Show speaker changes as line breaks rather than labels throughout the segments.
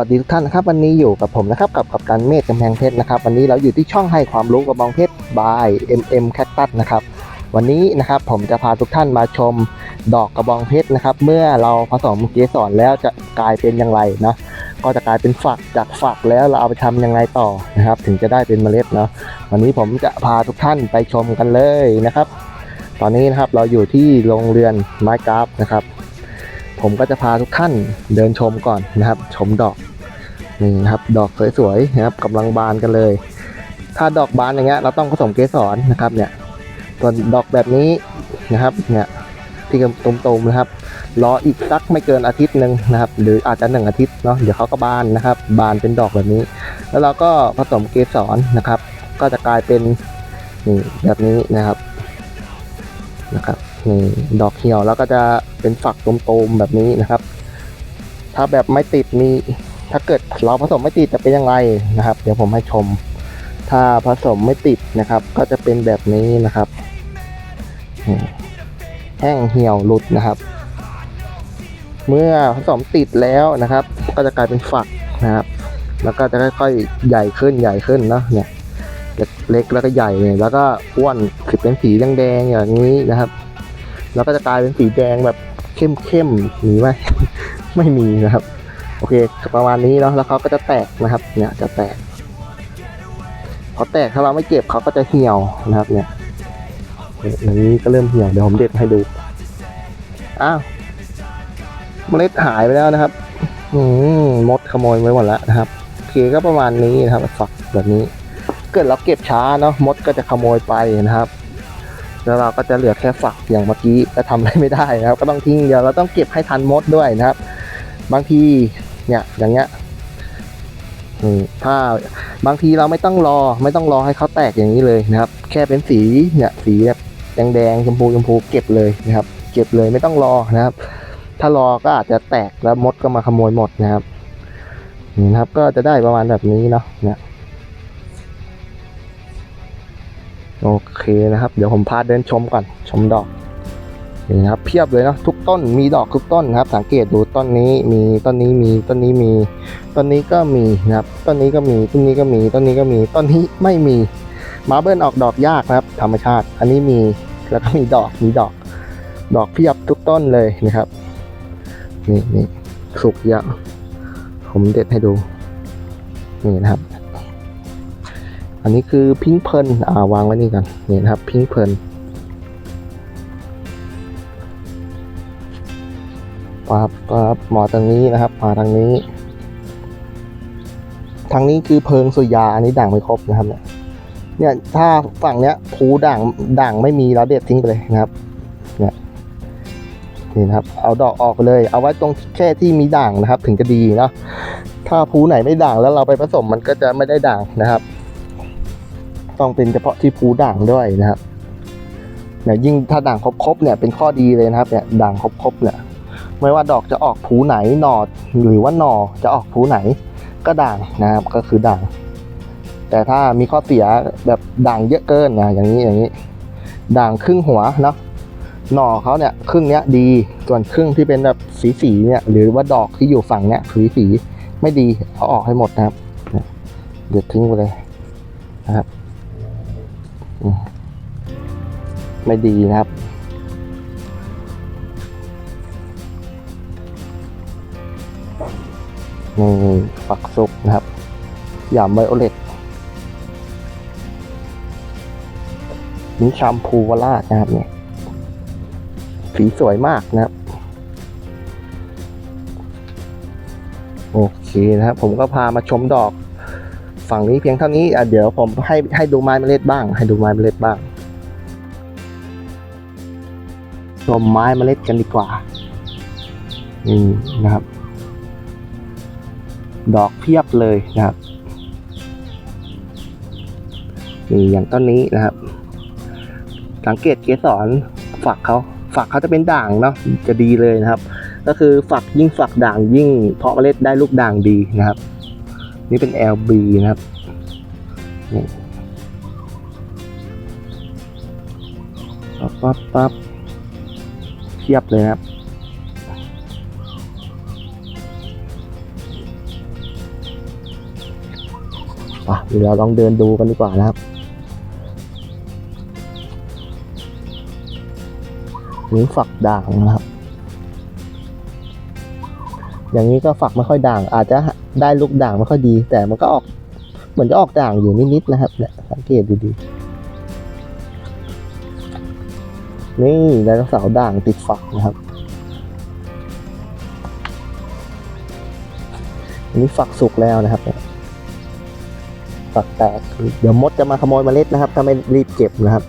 สวัสดีทุกท่านนะครับวันนี้อยู่กับผมนะครับกับกับการเมธกำแพงเพชรนะครับวันนี้เราอยู่ที่ช่องให้ความรู้กระบองเพชร by MM Cactus นะครับวันนี้นะครับผมจะพาทุกท่านมาชมดอกกระบองเพชรนะครับเมื่อเราผสมเกสรแล้วจะกลายเป็นอย่างไรเนาะก็จะกลายเป็นฝักจากฝักแล้วเราเอาไปทำยังไงต่อนะครับ ถึงจะได้เป็นเมล็ดเนาะวันนี้ผมจะพาทุกท่านไปชมกันเลยนะครับ ตอนนี้นะครับเราอยู่ที่โรงเรือนไม้กราฟนะครับผมก็จะพาทุกท่านเดินชมก่อนนะครับ ชมดอก นี่นะครับดอกสวยๆนะครับกำลังบานกันเลย ถ้าดอกบานอย่างเงี้ยเราต้องผสมเกสรนะครับเนี่ยส่วนดอกแบบนี้นะครับเนี่ยที่ตุ่มๆนะครับรออีกสักไม่เกินอาทิตย์หนึ่งนะครับ หรืออาจจะหนึ่งอาทิตย์เนาะเดี๋ยวเขาก็บานนะครับ บานเป็นดอกแบบนี้ แล้วเราก็ผสมเกสรนะครับ ก็จะกลายเป็นนี่แบบนี้นะครับนะครับนี่ดอกเหี่ยวแล้วก็จะเป็นฝักตมๆแบบนี้นะครับ ถ้าแบบไม่ติดมี ถ้าเกิดเราผสมไม่ติดจะเป็นยังไงนะครับ เดี๋ยวผมให้ชม ถ้าผสมไม่ติดนะครับ ก็จะเป็นแบบนี้นะครับแห้งเหี่ยวหลุดนะครับ เมื่อผสมติดแล้วนะครับ ก็จะกลายเป็นฝักนะครับ แล้วก็จะค่อยๆใหญ่ขึ้นใหญ่ขึ้นเนาะเนี่ยเล็กแล้วก็ใหญ่เนี่ยแล้วก็อ้วนคือเป็นสีแดงๆอย่างนี้นะครับ แล้วก็จะกลายเป็นสีแดงแบบเข้มๆมีไหมไม่มีนะครับ โอเคประมาณนี้เนาะแล้วเขาก็จะแตกนะครับ เนี่ยจะแตกพอแตกถ้าเราไม่เก็บเขาก็จะเหี่ยวนะครับ เนี่ยอย่างนี้ก็เริ่มเหี่ยวเดี๋ยวผมเด็ดให้ดูอ้าวเมล็ดหายไปแล้วนะครับ อืมมดขโมยไว้หมดแล้วนะครับโอเคก็ประมาณนี้นะครับฝักแบบนี้ เกิดเราเก็บช้าเนาะมดก็จะขโมยไปนะครับ แล้วเราก็จะเหลือแค่ฝักอย่างเมื่อกี้ก็ทำอะไรไม่ได้นะครับ ก็ต้องทิ้งเดี๋ยวเราต้องเก็บให้ทันมดด้วยนะครับ บางที เนี่ยอย่างเงี้ยถ้าบางทีเราไม่ต้องรอไม่ต้องรอให้เขาแตกอย่างนี้เลยนะครับ แค่เป็นสีเนี่ยสีแบบแดงๆชมพูชมพูเก็บเลยนะครับ เก็บเลยไม่ต้องรอนะครับ ถ้ารอก็อาจจะแตกแล้วมดก็มาขโมยหมดนะครับนี่นะครับ ก็จะได้ประมาณแบบนี้เนาะเนี่ยโอเคนะครับ เดี๋ยวผมพาเดินชมก่อนชมดอก นี่นะครับเพียบเลยเนาะทุกต้นมีดอกทุกต้นนะครับ สังเกตดูต้นนี้มีต้นนี้มีต้นนี้มีต้นนี้ก็มีนะครับต้นนี้ก็มีต้นนี้ก็มีต้นนี้ก็มีต้นนี้ไม่มีมาเบิลออกดอกยากนะครับ ธรรมชาติ อันนี้มีแล้วก็มีดอกมีดอก ดอกเพียบทุกต้นเลยนะครับ นี่นี่สุกเยอะผมเด็ดให้ดู นี่นะครับ อันนี้คือพิงเพลินอ่าวางไว้นี่กันนี่นะครับ พิงเพลิน ปั๊บปั๊บหมอทางนี้นะครับมาทางนี้ ทางนี้คือเพิงสุยาอันนี้ด่างไม่ครบนะครับเนี่ยเนี่ยถ้าฝั่งเนี้ยภูด่างด่างไม่มีแล้วเด็ดทิ้งไปเลยนะครับเนี่ยนี่นะครับ เอาดอกออกเลย เอาไว้ตรงแค่ที่มีด่างนะครับ ถึงจะดีเนาะถ้าภูไหนไม่ด่างแล้วเราไปผสมมันก็จะไม่ได้ด่างนะครับ ต้องเป็นเฉพาะที่ภูด่างด้วยนะครับเนี่ยยิ่งถ้าด่างครบๆเนี่ยเป็นข้อดีเลยนะครับเนี่ยด่างครบๆเนี่ย ไม่ว่าดอกจะออกผูไหนหนอดหรือว่าหนอจะออกผูไหนก็ด่างนะครับก็คือด่าง แต่ถ้ามีข้อเสียแบบด่างเยอะเกินนะอย่างนี้อย่างนี้ ด่างครึ่งหัวเนาะหน่อเขาเนี่ยครึ่งเนี้ยดี ส่วนครึ่งที่เป็นแบบสีสีเนี่ยหรือว่าดอกที่อยู่ฝั่งเนี้ยสีสีไม่ดีเอาออกให้หมดนะครับเนี่ยเด็ดทิ้งไปเลยนะครับ ไม่ดีนะครับ นี่ฝักซุกนะครับยามไวโอเลตนี่แชมพูวราดนะครับเนี่ยสีสวยมากนะครับ โอเคนะครับ ผมก็พามาชมดอก ฝั่งนี้เพียงเท่านี้อะเดี๋ยวผมให้ให้ดูไม้เมล็ดบ้าง ให้ดูไม้เมล็ดบ้างชมไม้เมล็ดกันดีกว่า นี่นะครับ ดอกเพียบเลยนะครับนี่อย่างต้นนี้นะครับ สังเกตเกสรฝักเขาฝักเขาจะเป็นด่างเนาะจะดีเลยนะครับ ก็คือฝักยิ่งฝักด่างยิ่ง เพาะเมล็ดได้ลูกด่างดีนะครับ นี่เป็น LB นะครับนี่ปั๊บปั๊บปั๊บเพียบเลยนะครับ อะเดี๋ยวเราลองเดินดูกันดีกว่านะครับหนี่ฝักด่างนะครับ อย่างนี้ก็ฝักไม่ค่อยด่าง อาจจะได้ลูกด่างไม่ค่อยดี แต่มันก็ออกเหมือนจะออกด่างอยู่นิดๆนะครับเนี่ยสังเกตดีๆนี่ไดโนเสาร์ด่างติดฝักนะครับอันนี้ฝักสุกแล้วนะครับเนี่ย ฝักแตก เดี๋ยวมดจะมาขโมยเมล็ดนะครับ ถ้าไม่รีบเก็บนะครับ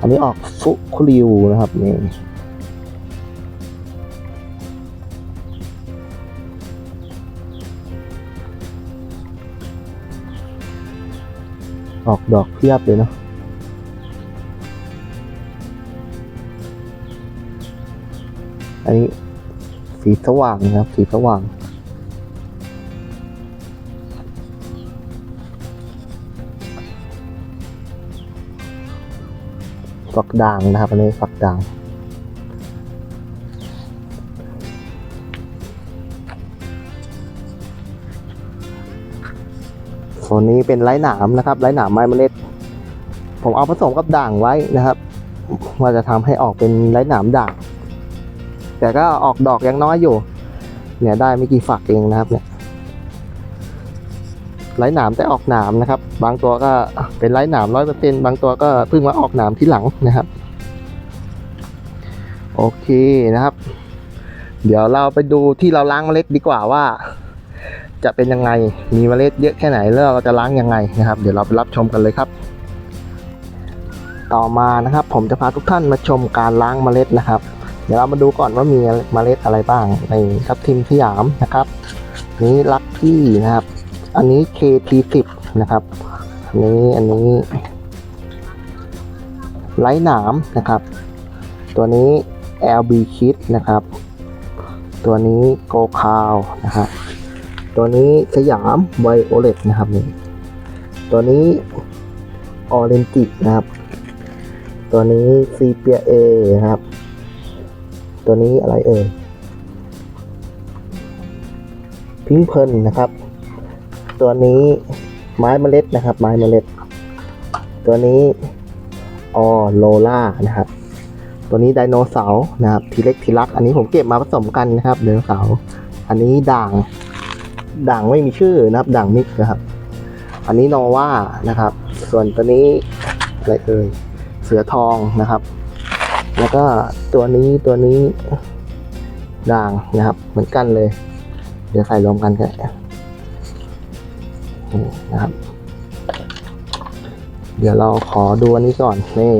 อันนี้ออกฟุคุริวนะครับนี่ออกดอกเพียบเลยเนาะอันนี้สีสว่างนะครับ สีสว่าง ฝักด่างนะครับ อันนี้ฝักด่าง ส่วนนี้เป็นไร้หนามนะครับ ไร้หนามไม้เมล็ด ผมเอาผสมกับด่างไว้นะครับว่าจะทำให้ออกเป็นไร้หนามด่าง แต่ก็ออกดอกยังน้อยอยู่ เนี่ยได้ไม่กี่ฝักเองนะครับเนี่ย ไร้หนามแต่ออกหนามนะครับ บางตัวก็เป็นไร้หนามร้อยเปอร์เซ็นต์บางตัวก็เพิ่งมาออกหนามที่หลังนะครับ โอเคนะครับ เดี๋ยวเราไปดูที่เราล้างเมล็ดดีกว่าว่า จะเป็นยังไงมีเมล็ดเยอะแค่ไหนแล้วเราจะล้างยังไงนะครับ เดี๋ยวเราไปรับชมกันเลยครับ ต่อมานะครับ ผมจะพาทุกท่านมาชมการล้างเมล็ดนะครับ เดี๋ยวเรามาดูก่อนว่ามีเมล็ดอะไรบ้างในทับทิมสยามนะครับ นี้ลักกี้นะครับ อันนี้ KT10 นะครับอันนี้อันนี้ไร้หนามนะครับ ตัวนี้ LB Kit นะครับ ตัวนี้โกคาวนะครับตัวนี้สยามไวโอเลตนะครับนี่ตัวนี้ออเรนจินะครับ ตัวนี้ซีเปียเอนะครับ ตัวนี้อะไรเอ่ยพิงเพิลนะครับ ตัวนี้ไม้เมล็ดนะครับ ไม้เมล็ด ตัวนี้ออโลล่านะครับ ตัวนี้ไดโนเสาร์นะครับทีเล็กทีรัก อันนี้ผมเก็บมาผสมกันนะครับไดโนเสาร์อันนี้ด่างด่างไม่มีชื่อนะครับด่างมิกซ์นะครับ อันนี้โนวานะครับ ส่วนตัวนี้อะไรเอ่ยเสือทองนะครับ แล้วก็ตัวนี้ตัวนี้ด่างนะครับ เหมือนกันเลย เดี๋ยวใส่รวมกันกัน นี่นะครับ เดี๋ยวเราขอดูอันนี้ก่อนนี่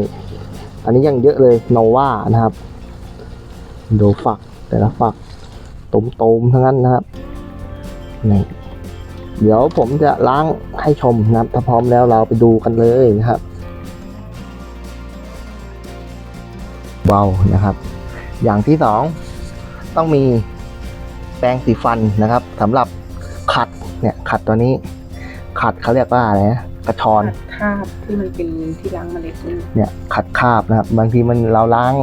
อันนี้ยังเยอะเลยโนวานะครับ ดูฝักแต่ละฝักตุ่มๆทั้งนั้นนะครับนี่เดี๋ยวผมจะล้างให้ชมนะครับ ถ้าพร้อมแล้วเราไปดูกันเลยนะครับเบานะครับ อย่างที่สองต้องมีแปรงสีฟันนะครับสำหรับขัดเนี่ยขัดตัวนี้ ขัดเขาเรียกว่าอะไรนะกระชอน
คราบที่มันเป็นที่ล้างเมล็ดนี่
เนี่ยขัดคราบนะครับ บางทีมันเราล้าง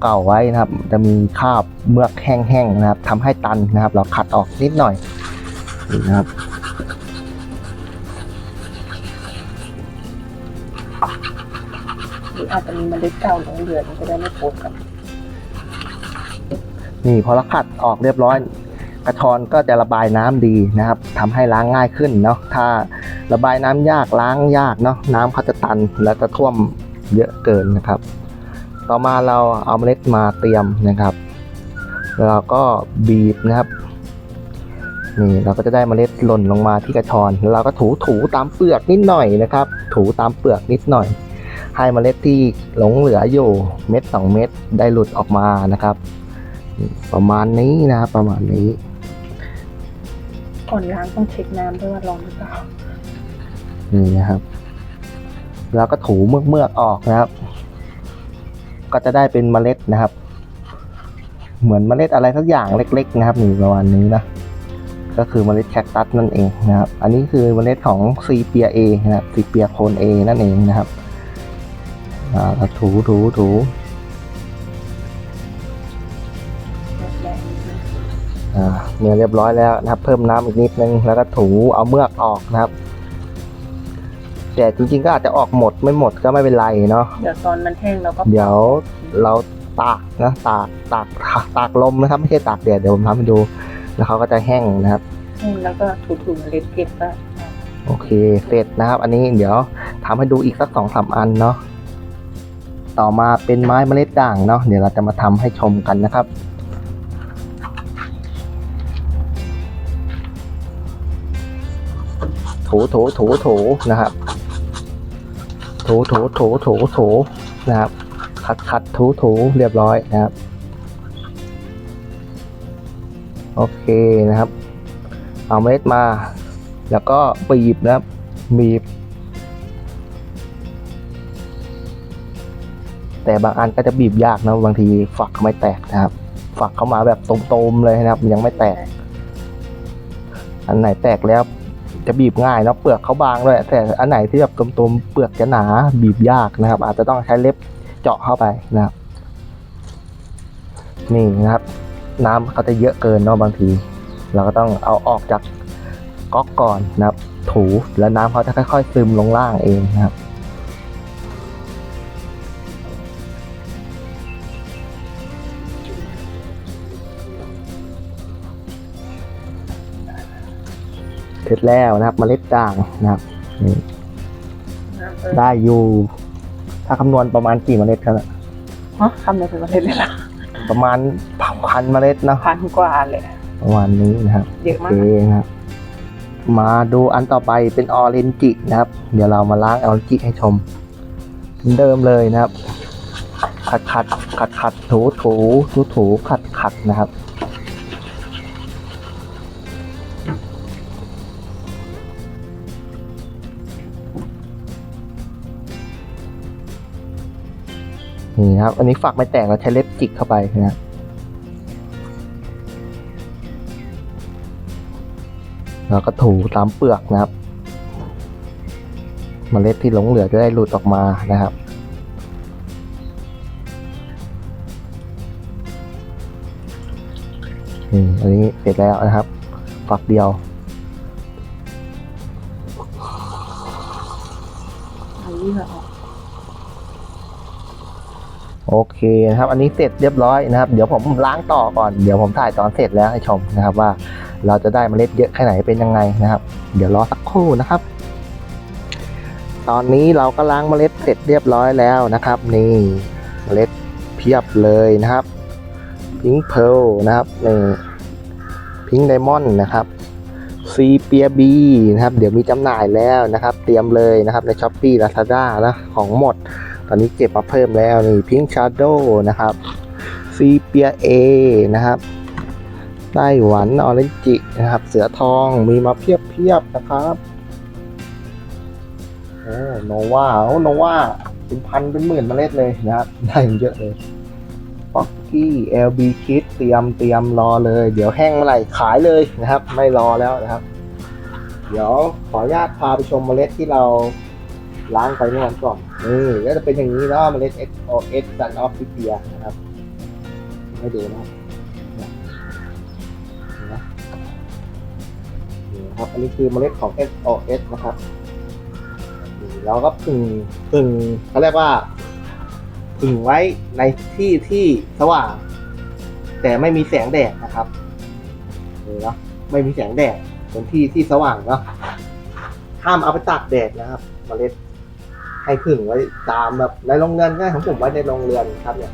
เก่าๆไว้นะครับ จะมีคราบเมือกแห้งๆนะครับทำให้ตันนะครับ เราขัดออกนิดหน่อยนี่นะครับ
หรืออาจจะมีเมล็ดเก่าหลงเหลือมันจะได้ไม่ปนกัน
นี่พอเราขัดออกเรียบร้อย กระชอนก็จะระบายน้ำดีนะครับทำให้ล้างง่ายขึ้นเนาะถ้าระบายน้ำยากล้างยากเนาะน้ำเขาจะตันแล้วก็ท่วมเยอะเกินนะครับ ต่อมาเราเอาเมล็ดมาเตรียมนะครับเราก็บีบนะครับนี่เราก็จะได้เมล็ดหล่นลงมาที่กระชอนเราก็ถูถูๆตามเปลือกนิดหน่อยนะครับ ถูตามเปลือกนิดหน่อย ให้เมล็ดที่หลงเหลืออยู่เม็ดสองเม็ดได้หลุดออกมานะครับ ประมาณนี้นะครับประมาณนี้
ก่อนล้างต้องเช็คน้ำด้วยว่าร้อนหรือเปล่า
นี่นะครับ แล้วก็ถูเมือกเมือกออกนะครับ ก็จะได้เป็นเมล็ดนะครับ เหมือนเมล็ดอะไรสักอย่างเล็ก ๆ นะครับนี่ประมาณนี้นะก็คือเมล็ดแคคตัสนั่นเองนะครับ อันนี้คือเมล็ดของซีเปียเอนะครับซีเปียโคนเอนั่นเองนะครับอ่าถูถูถู เนี่ยเรียบร้อยแล้วนะครับ เพิ่มน้ำอีกนิดนึงแล้วก็ถูเอาเมือกออกนะครับ แต่จริงๆก็อาจจะออกหมดไม่หมดก็ไม่เป็นไรเนาะ
เดี๋ยวตอนมันแห้งเราก็
เดี๋ยวเราตากนะตากตากตากลมนะครับ ไม่ใช่ตากแดดเดี๋ยวผมทำให้ดู แล้วเขาก็จะแห้งนะครับ
แห้งแล้วก็ถูๆเมล็ดเก็บก็
โอเค เสร็จนะครับ อันนี้เดี๋ยวทำให้ดูอีกสักสองสามอันเนาะต่อมาเป็นไม้เมล็ดด่างเนาะเดี๋ยวเราจะมาทำให้ชมกันนะครับ ถูถูถูถูนะครับถูถูถูถูถูนะครับขัดขัดถูถูเรียบร้อยนะครับ โอเคนะครับ เอาเม็ดมา แล้วก็บีบนะครับบีบ แต่บางอันก็จะบีบยากนะบางทีฝักเขาไม่แตกนะครับ ฝักเข้ามาแบบตรงๆเลยนะครับ ยังไม่แตก อันไหนแตกแล้ว จะบีบง่ายเนาะเปลือกเขาบางด้วยแต่อันไหนที่แบบตรงๆเปลือกจะหนาบีบยากนะครับ อาจจะต้องใช้เล็บเจาะเข้าไปนะครับ นี่นะครับ น้ำเขาจะเยอะเกินเนาะบางที เราก็ต้องเอาออกจากก๊อกก่อนนะครับ ถูแล้วน้ำเขาจะค่อย ๆ ซึมลงล่างเองนะครับ สร็จแล้วนะครับเมล็ดด่างนะครับนี่
น้ำเออ
ได้อยู่ ถ้าคำนวณประมาณกี่เมล็ดครับเนี่ย
ฮะทำในเป็นเมล็ดเลยล่ะ
ประมาณพันเมล็ดเนาะ
พันกว่าเลย
ประมาณนี้นะครับ
เยอะ
โอ
มา
เค
ก
นะครับมาดูอันต่อไปเป็นออเรนจินะครับ เดี๋ยวเรามาล้างออเรนจิให้ชมเหมือนเดิมเลยนะครับ ขัดขัดขัดขัดถูถูถูถูขัดขัดนะครับ นี่นะครับ อันนี้ฝักไม่แตกเราใช้เล็บจิกเข้าไปนะครับแล้วก็ถูตามเปลือกนะครับมเมล็ดที่หลงเหลือจะได้หลุดออกมานะครับ นี่อันนี้เสร็จแล้วนะครับ ฝักเดียว โอเคนะครับ อันนี้เสร็จเรียบร้อยนะครับ เดี๋ยวผมล้างต่อก่อน เดี๋ยวผมถ่ายตอนเสร็จแล้วให้ชมนะครับว่าเราจะได้เมล็ดเยอะแค่ไหนเป็นยังไงนะครับ เดี๋ยวรอสักครู่นะครับ ตอนนี้เราก็ล้างเมล็ดเสร็จเรียบร้อยแล้วนะครับ นี่เมล็ดเพียบเลยนะครับพิงเพลนะครับนี่พิงไดมอนด์นะครับซีเปียบีนะครับ เดี๋ยวมีจำหน่ายแล้วนะครับ เตรียมเลยนะครับในช้อปปี้ลาซาด้านะของหมด ตอนนี้เก็บมาเพิ่มแล้วนี่พิงชาร์โดนะครับซีเปียเอนะครับไต้หวันออเรนจินะครับ เสือทองมีมาเพียบเพียบๆนะครับโอ้โนวาโอ้โนวาเป็นพันเป็นหมื่นเมล็ดเลยนะครับ ได้เยอะเลยป๊อกกี้เอลบีคิดเตรียมเตรียมรอเลย เดี๋ยวแห้งเมื่อไหร่ขายเลยนะครับ ไม่รอแล้วนะครับ เดี๋ยวขออนุญาตพาไปชมเมล็ดที่เราล้างไปเมื่อวันก่อน นี่ก็จะเป็นอย่างนี้เนาะเมล็ด X O S Sun of p i a นะครับให้ดูนะครับนี่ยเห็นไหมนี่นะครับ อันนี้คือเมล็ดของ S O S นะครับนี่เราก็พึ่งพึ่งเขาเรียกว่าพึ่งไว้ในที่ที่สว่าง แต่ไม่มีแสงแดดนะครับนี่เนาะไม่มีแสงแดดเป็นที่ที่สว่างเนาะห้ามเอาไปตากแดดนะครับ เมล็ด ให้ผึ่งไว้ตามแบบในโรงเรือนง่ายของผมไว้ในโรงเรือนครับเนี่ย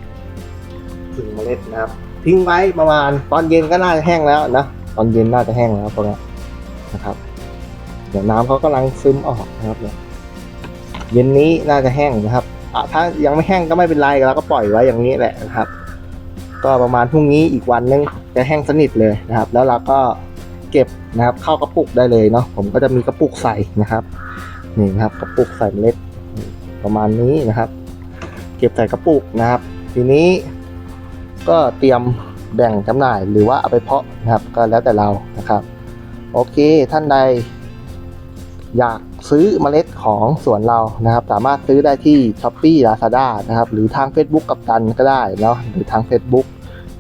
ผึ่งเมล็ดนะครับ ทิ้งไว้ประมาณตอนเย็นก็น่าจะแห้งแล้วนะตอนเย็นน่าจะแห้งแล้วพวกนี้นะครับ เดี๋ยวน้ำเขากำลังซึมออกนะครับเนี่ยเย็นนี้น่าจะแห้งนะครับอะถ้ายังไม่แห้งก็ไม่เป็นไรเราก็ปล่อยไว้อย่างนี้แหละนะครับ ก็ประมาณพรุ่งนี้อีกวันนึงจะแห้งสนิทเลยนะครับ แล้วเราก็เก็บนะครับเข้ากระปุกได้เลยเนาะผมก็จะมีกระปุกใส่นะครับนี่นะครับกระปุกใส่เมล็ด ประมาณนี้นะครับ เก็บใส่กระปุกนะครับ ทีนี้ก็เตรียมแบ่งจำหน่ายหรือว่าเอาไปเพาะนะครับก็แล้วแต่เรานะครับ โอเคท่านใด อยากซื้อเมล็ดของสวนเรานะครับ สามารถซื้อได้ที่ s h อ p e e Lazada นะครับหรือทาง Facebook กับตันก็ได้เนาะหรือทาง Facebook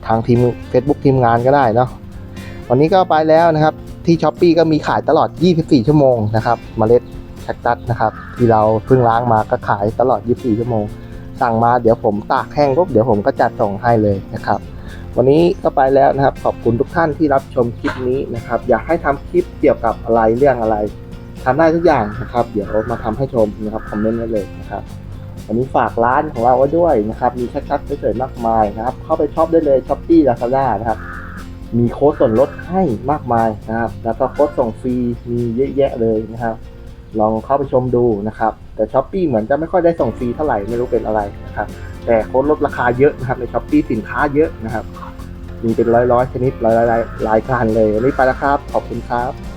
ทางทีม Facebook ทีมงานก็ได้เนาะวันนี้ก็ไปแล้วนะครับที่ช้อปปีก็มีขายตลอด 24 ชั่วโมงนะครับเมล็ด แคคตัสนะครับ ที่เราเพิ่งล้างมาก็ขายตลอด 24 ชั่วโมง สั่งมาเดี๋ยวผมตากแห้งปุ๊บเดี๋ยวผมก็จัดส่งให้เลยนะครับ วันนี้ก็ไปแล้วนะครับ ขอบคุณทุกท่านที่รับชมคลิปนี้นะครับ อยากให้ทำคลิปเกี่ยวกับอะไรเรื่องอะไรทำได้ทุกอย่างนะครับ เดี๋ยวมาทำให้ชมนะครับคอมเมนต์ไว้เลยนะครับวันนี้ฝากร้านของเราไว้ด้วยนะครับ มีแคคตัสสวยๆมากมายนะครับ เข้าไปช็อปได้เลยช้อปปี้ลาซาด้านะครับมีโค้ดส่วนลดให้มากมายนะครับ แล้วก็โค้ดส่งฟรีมีเยอะแยะเลยนะครับ ลองเข้าไปชมดูนะครับ แต่ช้อปปีเหมือนจะไม่ค่อยได้ส่งฟรีเท่าไหร่ไม่รู้เป็นอะไรนะครับ แต่โค้ดลดราคาเยอะนะครับในช้อปปีสินค้าเยอะนะครับ มีเป็นร้อยๆชนิดร้อยๆรายการเลยวันนี้ไปแล้วครับ ขอบคุณครับ